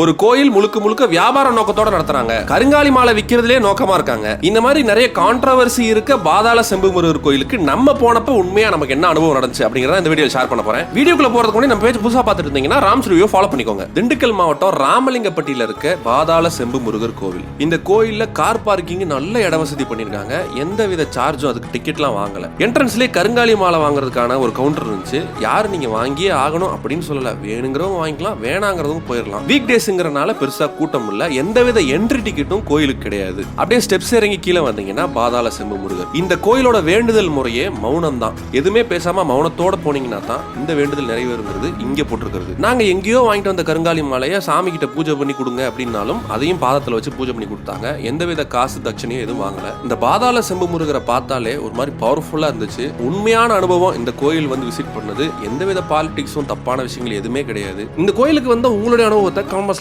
ஒரு கோயில் முழுக்க முழுக்க வியாபார நோக்கத்தோட நடத்துறாங்க. கருங்காலி மாலை விற்கிறதுலே நோக்கமா இருக்காங்க. இந்த மாதிரி நிறைய கான்ட்ரவர்சி இருக்க பாதாள செம்பு முருகர் கோயிலுக்கு நம்ம போனப்ப உண்மையா நமக்கு என்ன அனுபவம் நடந்துச்சு அப்படிங்கறத இந்த வீடியோ ஷேர் பண்ண போறேன். வீடியோக்குள்ள போறதுக்கு முன்னாடி நம்ம பேஜ் புதுசா பார்த்துட்டு இருந்தீங்கன்னா ராம்ஸ் ரிவ்யூ ஃபாலோ பண்ணிக்கோங்க. திண்டுக்கல் மாவட்டம் ராமலிங்கப்பட்டியில இருக்க பாதாள செம்பு முருகர் கோவில். இந்த கோயில்ல கார் பார்க்கிங் நல்ல இட வசதி பண்ணிருக்காங்க எந்த வித சார்ஜும் அதுக்கு டிக்கெட்லாம் வாங்கல. என்ட்ரன்ஸ்லேயே கருங்காலி மாலை வாங்குறதுக்கான ஒரு கவுண்டர் இருந்துச்சு. யார் நீங்க வாங்கியே ஆகணும் அப்படின்னு சொல்லல. வேணுங்கிறவங்க வாங்கிக்கலாம் வேணாங்கிறதும் போயிடலாம் வீக் டேஸ் பிளேஸுங்கிறனால பெருசா கூட்டம் இல்ல எந்தவித என்ட்ரி டிக்கெட்டும் கோயிலுக்கு கிடையாது. அப்படியே ஸ்டெப்ஸ் இறங்கி கீழே வந்தீங்கன்னா பாதாள செம்பு முருகர். இந்த கோயிலோட வேண்டுதல் முறையே மௌனம் தான் எதுவுமே பேசாம மௌனத்தோட போனீங்கன்னா தான் இந்த வேண்டுதல் நிறைவேறுங்கிறது இங்க போட்டிருக்கிறது. நாங்க எங்கேயோ வாங்கிட்டு வந்த கருங்காலி மாலையை சாமி கிட்ட பூஜை பண்ணி கொடுங்க அப்படின்னாலும் அதையும் பாதத்தில் வச்சு பூஜை பண்ணி கொடுத்தாங்க. எந்தவித காசு தட்சணையும் எதுவும் வாங்கல. இந்த பாதாள செம்பு முருகரை பார்த்தாலே ஒரு மாதிரி பவர்ஃபுல்லா இருந்துச்சு. உண்மையான அனுபவம் இந்த கோயில் வந்து விசிட் பண்ணது. எந்தவித பாலிடிக்ஸும் தப்பான விஷயங்கள் எதுவுமே கிடையாது. இந்த கோயிலுக்கு வந்த உங்களுடைய அனுபவத்தை கமெண்ட்